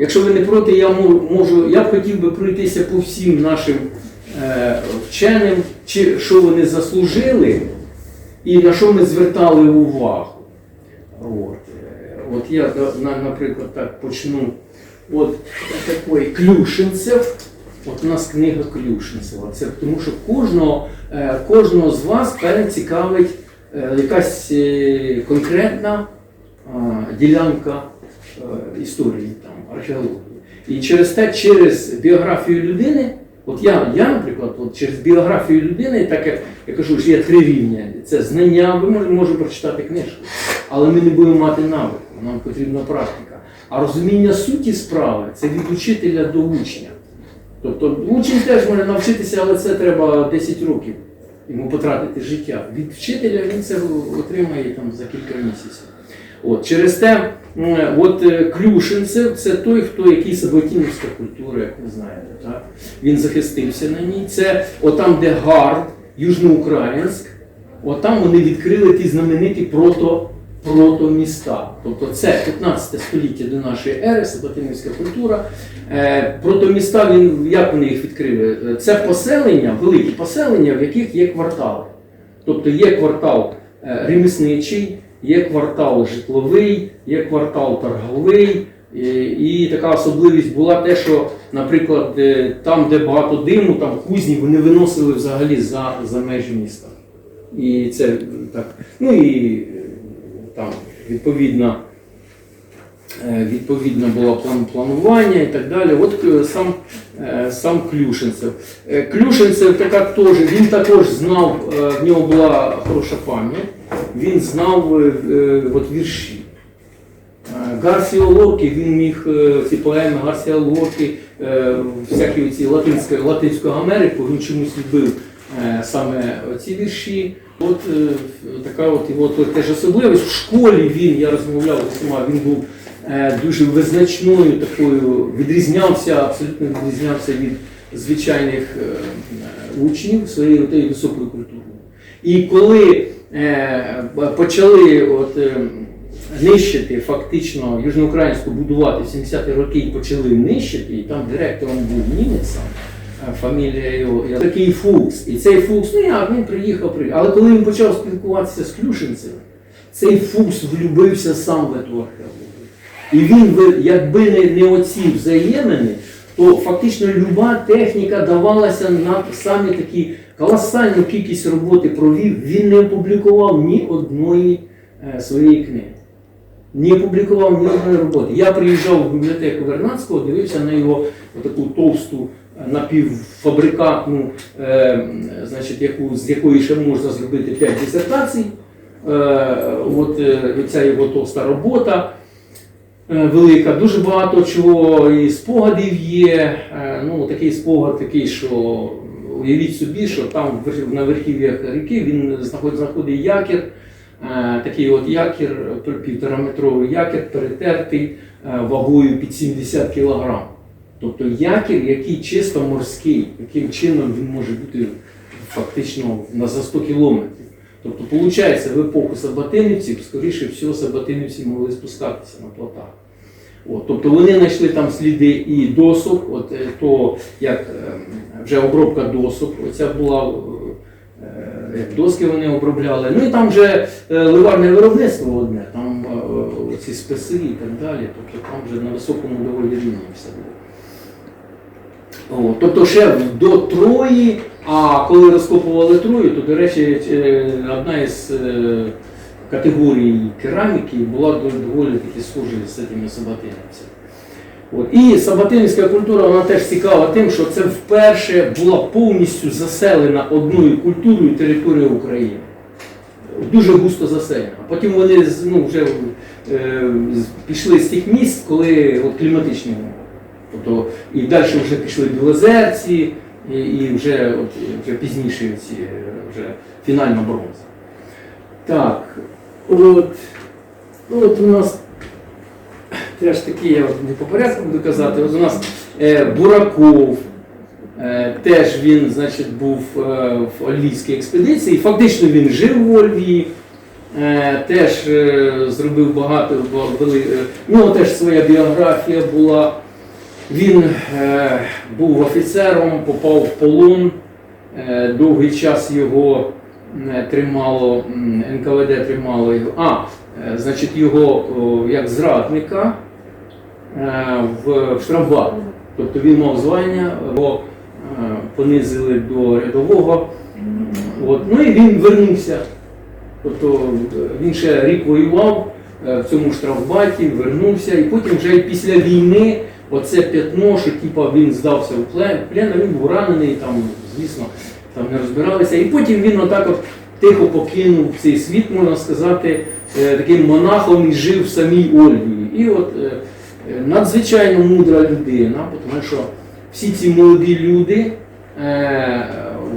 якщо ви не проти, я можу, я б хотів би пройтися по всім нашим е, вченим, чи що вони заслужили, і на що ми звертали увагу. От, е, от я, наприклад, так почну. От такий Клюшинцев. От у нас книга Клюшинцева. Це тому, що кожного, е, кожного з вас цікавить е, якась конкретна ділянка історії, археології. І через те, через біографію людини, от я, я наприклад, от через біографію людини, так як я кажу, що є три рівня. Це знання, ви можете може прочитати книжку, але ми не будемо мати навику, нам потрібна практика. А розуміння суті справи це від учителя до учня. Тобто учень теж може навчитися, але це треба 10 років йому потратити життя. Від вчителя він це отримає там за кілька місяців. От, через те, от е, Клюшинцев це той, хто який саботінівська культура, як ви знаєте. Так? Він захистився на ній. Це отам, де Гард, Южноукраїнськ, отам вони відкрили ті знамениті прото, протоміста. Тобто це 15 століття до нашої ери, саботинівська культура. Е, протоміста, він, як вони їх відкрили? Е, Це поселення, великі поселення, в яких є квартали. Тобто є квартал ремісничий, є квартал житловий, є квартал торговий. І, така особливість була те, що, наприклад, е, там, де багато диму, там кузні, вони виносили взагалі за, за межі міста. І це так. Ну і е, там відповідно, е, відповідно було план, планування і так далі. От сам, сам Клюшинцев. Е, Клюшинцев така теж, він також знав, в нього була хороша пам'ять, він знав е, е, от вірші. Е, Гарсіо Лорки, він міг ці поеми Гарсіо Лорки, всякі ці латинську, Латинську Америку, він чомусь любив саме ці вірші. От така от його теж особливість. В школі він, я розмовляв з усіма, він був дуже визначною такою, відрізнявся, абсолютно відрізнявся від звичайних учнів своєю високою культурою. І коли почали от, е, нищити фактично Южноукраїнську будувати в 70-ті роки і почали нищити, і там директором був німець е, фамілія його такий Фукс. І цей Фукс, ну як він приїхав, приїхав. Але коли він почав спілкуватися з Клюшинцем, цей Фукс влюбився сам в археологію. І він, якби не, не оці взаємини, то фактично люба техніка давалася на самі такі колосальну кількість роботи провів. Він не опублікував ні одної е, своєї книги. Не опублікував ні одної роботи. Я приїжджав в бібліотеку Вернадського, дивився на його таку товсту е, напівфабрикатну, е, значить, яку, з якої ще можна зробити 5 дисертацій. Е, от е, ця його товста робота е, велика, дуже багато чого і спогадів є. Е, Ну, такий спогад, такий, що уявіть собі, що там на верхів'ях ріки він знаходить, якір. Е, Такий от якір, півтораметровий якір, перетертий е, вагою під 70 кг. Тобто якір, який чисто морський, яким чином він може бути фактично на за 100 кілометрів. Тобто, виходить, в епоху Сабатинівців, скоріше всього, Сабатинівці могли спускатися на плотах. От, тобто вони знайшли там сліди і досок, от, е, то як е, вже обробка досок, оця була, е, як доски вони обробляли. Ну і там вже ливарне виробництво одне, там ці списи і так далі. Тобто там вже на високому доволі рівні все було. О, тобто ще до Трої, а коли розкопували Трою, то, до речі, одна із категорій кераміки була доволі таки схожа з цими сабатинівцями. От. І сабатинівська культура вона теж цікава тим, що це вперше була повністю заселена одною культурою територія України. Дуже густо заселена. Потім вони ну, вже е, пішли з тих місць, коли от, кліматичні умови. Тобто, і далі вже пішли білозерці, і, і вже, от, вже пізніше ці е, вже фінальна бронза. Так, от, ну, от у нас теж такі, я не по порядку буду казати, от у нас е, Бураков, е, теж він значить, був е, в Ольвійській експедиції, фактично він жив в Ольвії. Е, теж зробив багато, бо вели- е, ну теж своя біографія була. Він був офіцером, попав в полон. Довгий час його тримало, НКВД тримало його. А, е, значить, його як зрадника е, в, в штрафбат. Тобто він мав звання, його е, понизили до рядового. От. Ну і він вернувся. Тобто е, він ще рік воював е, в цьому штрафбаті, вернувся, і потім вже після війни оце п'ятно, що типа він здався плен, плен, він був ранений, там, звісно, там не розбиралися. І потім він отак от тихо покинув цей світ, можна сказати, е, таким монахом і жив в самій Ольвії. І от е, е, надзвичайно мудра людина, тому що всі ці молоді люди,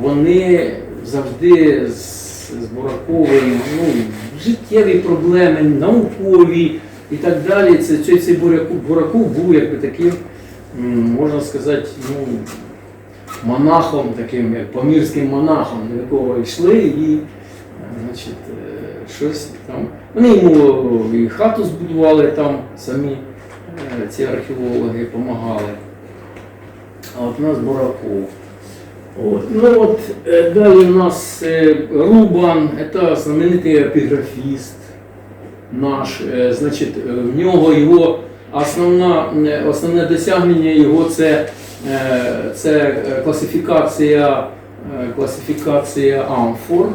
вони завжди з, ну, життєві проблеми, наукові і так далі. Це, цей, Бураков був якби таким, можна сказати, ну, монахом, таким, як помірським монахом, до якого йшли і е, значить, е, щось там. Вони йому і хату збудували там самі е, ці археологи допомагали. А от нас Бураков. От. Ну от далі у нас Рубан, це знаменитий епіграфіст наш. Значить, в нього його основна, основне досягнення його це, це е, класифікація, е, класифікація амфор,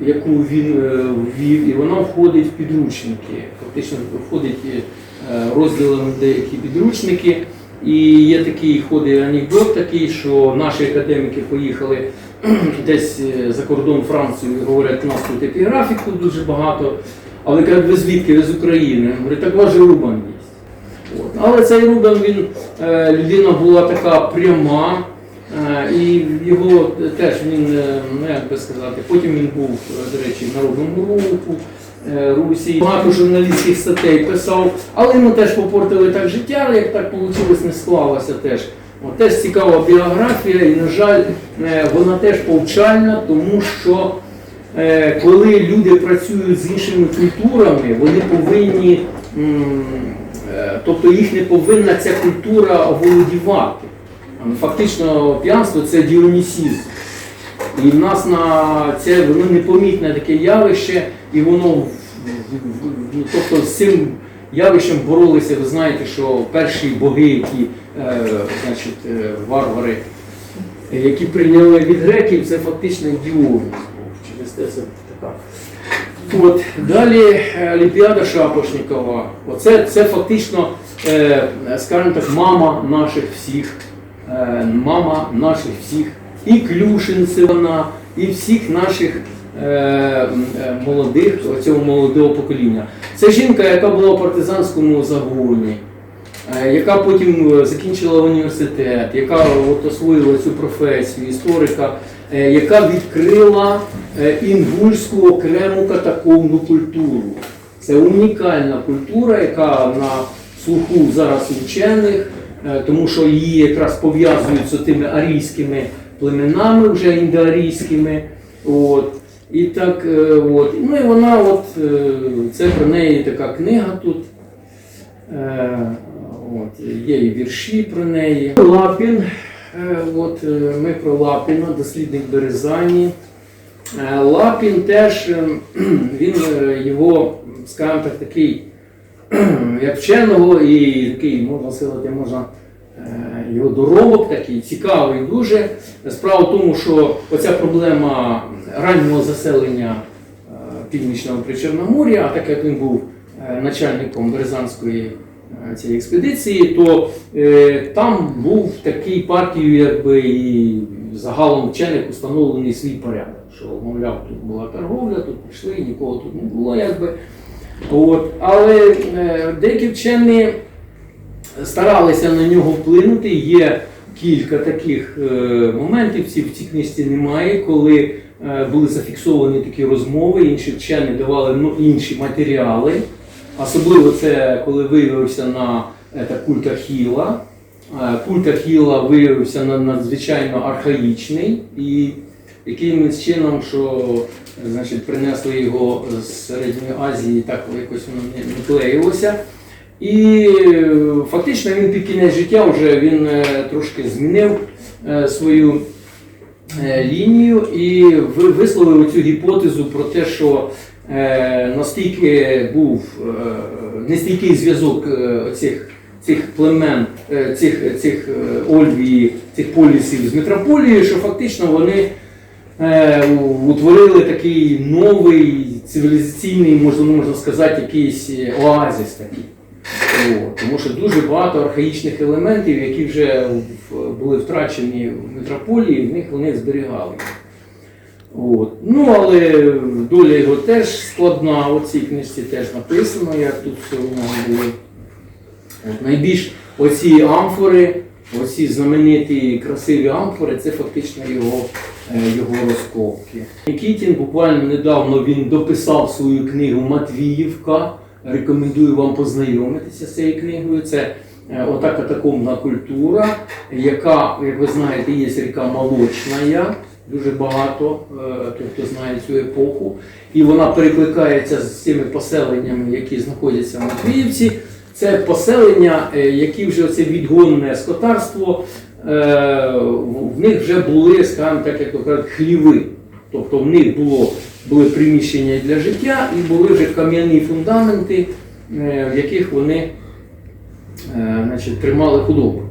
яку він е, ввів, і вона входить в підручники. Фактично входить е, розділом деякі підручники. І є такий ходить анекдот такий, що наші академіки поїхали десь е, за кордон Францію і говорять, у нас тут епіграфіку дуже багато. Але кажуть, ви звідки? Ви з України? Говорить, так ваш Рубан. Але цей Рубан, він, е, людина була така пряма, е, і його теж він, е, ну як би сказати, потім він був, до речі, в народному руху. Русі багато журналістських статей писав, але йому теж попортили так життя, але як так вийшло, не склалося теж. От, теж цікава біографія, і, на жаль, вона теж повчальна, тому що коли люди працюють з іншими культурами, вони повинні, тобто їх не повинна ця культура оволодівати. Фактично, п'янство це діонісізм. І в нас на це воно непомітне таке явище, і воно тобто з цим явищем боролися. Ви знаєте, що перші боги, які е, значить, е, варвари, е, які прийняли від греків, це фактично Діоніс. Через те це така. От далі е, Олімпіада Шапошникова. Оце це фактично, е, скажімо так, мама наших всіх, е, мама наших всіх, і Клюшинці вона, і всіх наших молодих, цього молодого покоління. Це жінка, яка була в партизанському загоні. Яка потім закінчила університет, яка от освоїла цю професію історика, яка відкрила е, інгульську окрему катакомну культуру. Це унікальна культура, яка на слуху зараз у вчених, е, тому що її якраз пов'язують з тими арійськими племенами, вже індоарійськими. От. І так, е, от. Ну і вона, от, е, це про неї така книга тут. Е, От, є і вірші про неї. Лапін. Е, От, е, ми про Лапіна, дослідник Березані. Е, Лапін теж, він його, скажімо так, такий, як вченого і такий, можна сказати, можна його доробок такий цікавий дуже. Справа в тому, що оця проблема раннього заселення північного Причорномор'я, а так як він був начальником Березанської цієї експедиції, то е, там був такий партією, якби і загалом вчених установлений свій порядок. Що, мовляв, тут була торговля, тут пішли, нікого тут не було, якби. От. Але е, деякі вчені старалися на нього вплинути. Є кілька таких е, моментів, ці, в цій книжці немає, коли е, були зафіксовані такі розмови, інші вчені давали ну, інші матеріали. Особливо це коли виявився на е, та, культ Ахіла. Е, Культ Ахіла виявився на- надзвичайно архаїчний і якимось чином, що е, значить, принесли його з Середньої Азії, так якось воно не, клеїлося. І е, фактично він під кінець життя вже він е, трошки змінив е, свою е, лінію і ви- висловив цю гіпотезу про те, що е, настільки був е, нестійкий зв'язок е, цих, цих племен, е, цих, цих е, Ольвії, цих полісів з метрополією, що фактично вони е, утворили такий новий цивілізаційний, можна, можна сказати, якийсь е, оазис такий. Тому що дуже багато архаїчних елементів, які вже були втрачені в метрополії, в них вони зберігали. От. Ну, але доля його теж складна, у цій книжці теж написано, як тут все нього було. От, найбільш оці амфори, оці знамениті красиві амфори, це фактично його, е, його розкопки. Нікітін буквально недавно він дописав свою книгу Матвіївка. Рекомендую вам познайомитися з цією книгою. Це е, ота катакомбна культура, яка, як ви знаєте, є ріка Молочна. Дуже багато, е, тих, хто знає цю епоху. І вона перекликається з цими поселеннями, які знаходяться в Матвіївці. Це поселення, е, які вже це відгонне скотарство, в них вже були, скажімо так, як то кажуть, хліви. Тобто в них було, були приміщення для життя і були вже кам'яні фундаменти, е, в яких вони е, значить, тримали худобу.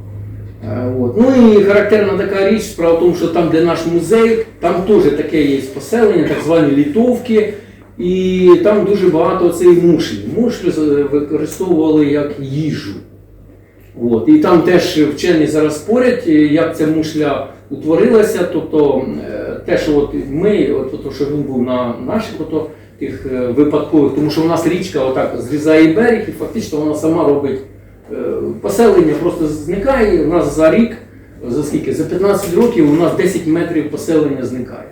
Е, От. Ну і характерна така річ, справа в тому, що там, де наш музей, там теж таке є поселення, так звані літовки, і там дуже багато цієї мушлі. Мушлю використовували як їжу. От. І там теж вчені зараз спорять, як ця мушля утворилася. Тобто е, те, що от ми, от, то, що він був на наших ото, тих е, випадкових, тому що у нас річка отак зрізає берег, і фактично вона сама робить е, поселення, просто зникає. У нас за рік, за скільки? За 15 років у нас 10 метрів поселення зникає.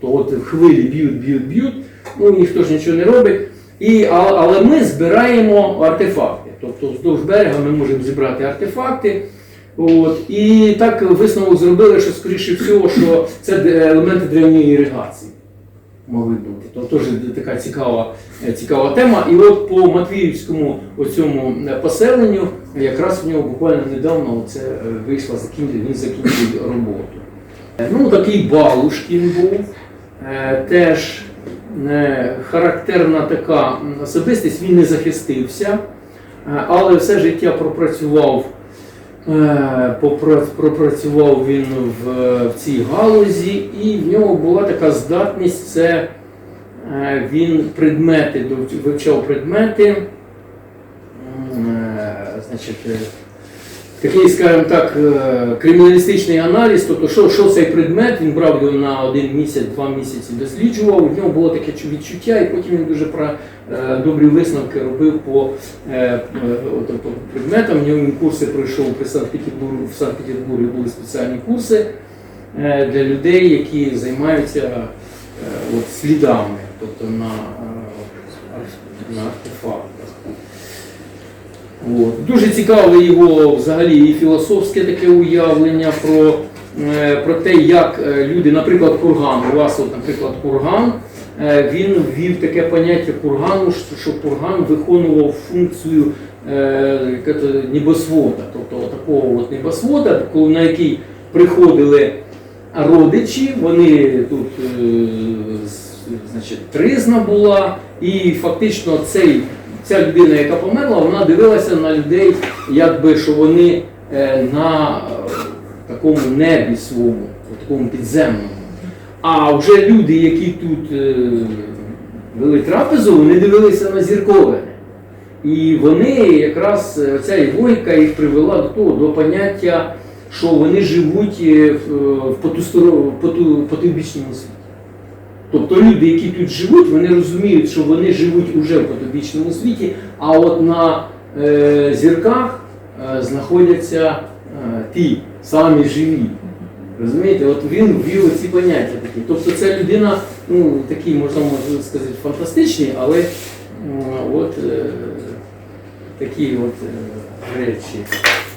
То от хвилі б'ють, б'ють, б'ють, ну ніхто ж нічого не робить. І, але ми збираємо артефакти. Тобто вздовж берега ми можемо зібрати артефакти. От, і так висновок зробили, що скоріше всього, що це елементи древньої іригації. Могли бути. Тобто теж така цікава, е, цікава тема. І от по Матвіївському оцьому е, поселенню, якраз в нього буквально недавно це вийшла, він закінчив роботу. Е, Ну, такий Балушкін був. Теж характерна така особистість, він не захистився, але все життя пропрацював, пропрацював він в, цій галузі, і в нього була така здатність, це е, він предмети, вивчав предмети, е, значить, е, такий, скажімо так, е, криміналістичний аналіз, тобто що, що цей предмет, він брав його на один місяць, два місяці досліджував, у нього було таке відчуття, і потім він дуже про, е, добрі висновки робив по, по предметам. В нього курси пройшов при Санкт-Петербургу, в Санкт-Петербурзі були спеціальні курси для людей, які займаються от, слідами, тобто на, на артефактах. От. Дуже цікаве його взагалі і філософське таке уявлення про, е, про те, як е, люди, наприклад, курган, у вас, от, наприклад, курган, е, він ввів таке поняття кургану, що- курган виконував функцію е, небосвода, тобто такого от небосвода, на який приходили родичі, вони тут е, значить, тризна була, і фактично цей, ця людина, яка померла, вона дивилася на людей, якби що вони е, на е, такому небі своєму, такому підземному. А вже люди, які тут е, вели трапезу, вони дивилися на зіркове. І вони якраз ця логіка їх привела до того, до поняття, що вони живуть в, в потусторо- поту- потойбічному світі. Тобто люди, які тут живуть, вони розуміють, що вони живуть уже в потойбічному світі, а от на е, зірках е, знаходяться е, ті самі живі. Розумієте, от він ввів ці поняття такі. Тобто це людина, ну такий, можна можна сказати, фантастичний, але м, от е, такі от е, речі.